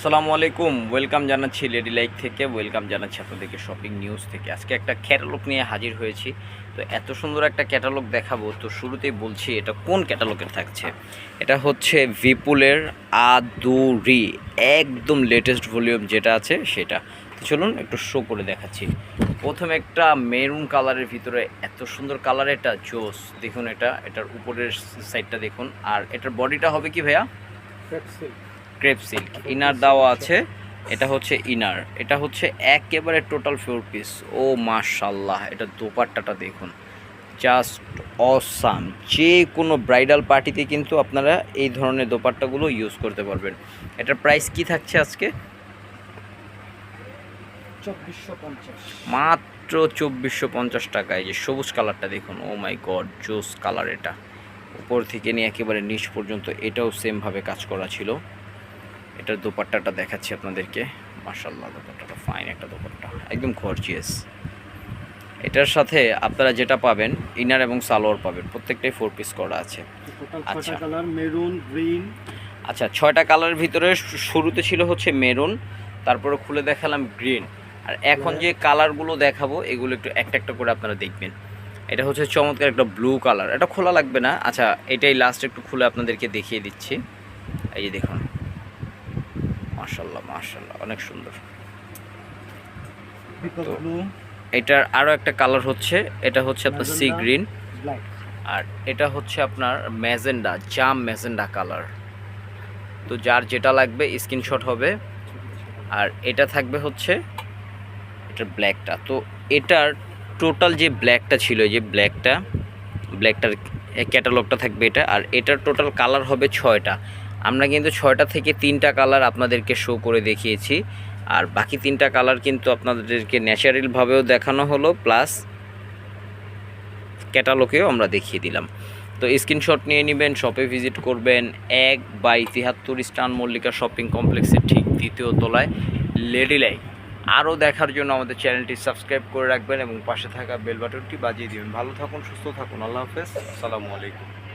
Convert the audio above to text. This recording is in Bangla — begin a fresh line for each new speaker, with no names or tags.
আসসালামু আলাইকুম, ওয়েলকাম জানাচ্ছি লেডি লাইক থেকে, ওয়েলকাম জানাচ্ছি আপনাদেরকে শপিং নিউজ থেকে। আজকে একটা ক্যাটালগ নিয়ে হাজির হয়েছি। তো এত সুন্দর একটা ক্যাটালগ দেখাবো, তো শুরুতেই বলছি এটা কোন ক্যাটালগের থাকছে? এটা হচ্ছে ভিপুলের আদুরি একদম লেটেস্ট ভলিউম যেটা আছে সেটা। চলুন একটু শো করে দেখাচ্ছি। প্রথমে একটা মেরুন কালারের ভিতরে এত সুন্দর কালার এটা, জোস। দেখুন এটা, এটার উপরের সাইডটা দেখুন। আর এটার বডিটা হবে কি ভাইয়া? Crepe silk. ইনার দেওয়া আছে এটা হচ্ছে ইনার। এটা হচ্ছে একেবারে টোটাল ফোর পিস। ও মাশাল্লাহ এটা দোপাট্টাটা দেখুন। Just awesome. যে কোনো ব্রাইডাল পার্টিতে কিন্তু আপনারা এই ধরনের দোপাট্টাগুলো ইউজ করতে পারবেন। এটার প্রাইস কি থাকছে আজকে? মাত্র চব্বিশশো পঞ্চাশ টাকায়। যে সবুজ কালারটা দেখুন ও মাই গড জোস কালার এটা। উপর থেকে নিয়ে একেবারে নিচ পর্যন্ত এটাও সেমভাবে কাজ করা ছিল। এটার দোপাট্টাটা দেখাচ্ছি আপনাদেরকে। মার্শাল্লাহ দোপাট্টাটা ফাইন একটা দোপাট্টা। একদম গর্জিয়াস এটার সাথে আপনারা যেটা পাবেন ইনার এবং সালোয়ার পাবেন। প্রত্যেকটাই ফোর পিস করা আছে। আচ্ছা।
মেরুন গ্রিন
আচ্ছা ছয়টা কালারের ভিতরে শুরুতে ছিল হচ্ছে মেরুন তারপরে খুলে দেখালাম গ্রিন আর এখন যে কালারগুলো দেখাবো এগুলো একটু একটা একটা করে আপনারা দেখবেন। এটা হচ্ছে চমৎকার একটা ব্লু কালার এটা খোলা লাগবে না। আচ্ছা এটাই লাস্ট একটু খুলে আপনাদেরকে দেখিয়ে দিচ্ছি। এই যে দেখুন। মার্শাল্লাহ মার্শাল্লাহ অনেক সুন্দর। এটার আরও একটা কালার হচ্ছে এটা হচ্ছে আপনার সি গ্রিন আর এটা হচ্ছে আপনার ম্যাজেন্ডা জাম ম্যাজেন্ডা কালার তো যার যেটা লাগবে স্ক্রিনশট হবে। আর এটা থাকবে হচ্ছে এটার ব্ল্যাকটা তো এটার টোটাল যে ব্ল্যাকটা ছিল যে ব্ল্যাকটা ব্ল্যাকটার ক্যাটালগটা থাকবে এটা। আর এটার টোটাল কালার হবে ছয়টা। আমরা কিন্তু ছয়টা থেকে তিনটা কালার আপনাদেরকে শো করে দেখিয়েছি। আর বাকি তিনটা কালার কিন্তু আপনাদেরকে ন্যাচারালভাবেও দেখানো হলো প্লাস ক্যাটালগেও আমরা দেখিয়ে দিলাম। তো স্ক্রিনশট নিয়ে নেবেন শপে ভিজিট করবেন। এক বাই তিহাত্তর স্টান মল্লিকা শপিং কমপ্লেক্সের ঠিক দ্বিতীয় তলায় লেডি লাইক আরও দেখার জন্য আমাদের চ্যানেলটি সাবস্ক্রাইব করে রাখবেন এবং পাশে থাকা বেল বাটনটি বাজিয়ে দিবেন। ভালো থাকুন, সুস্থ থাকুন। আল্লাহ হাফেজ। আসসালামু আলাইকুম।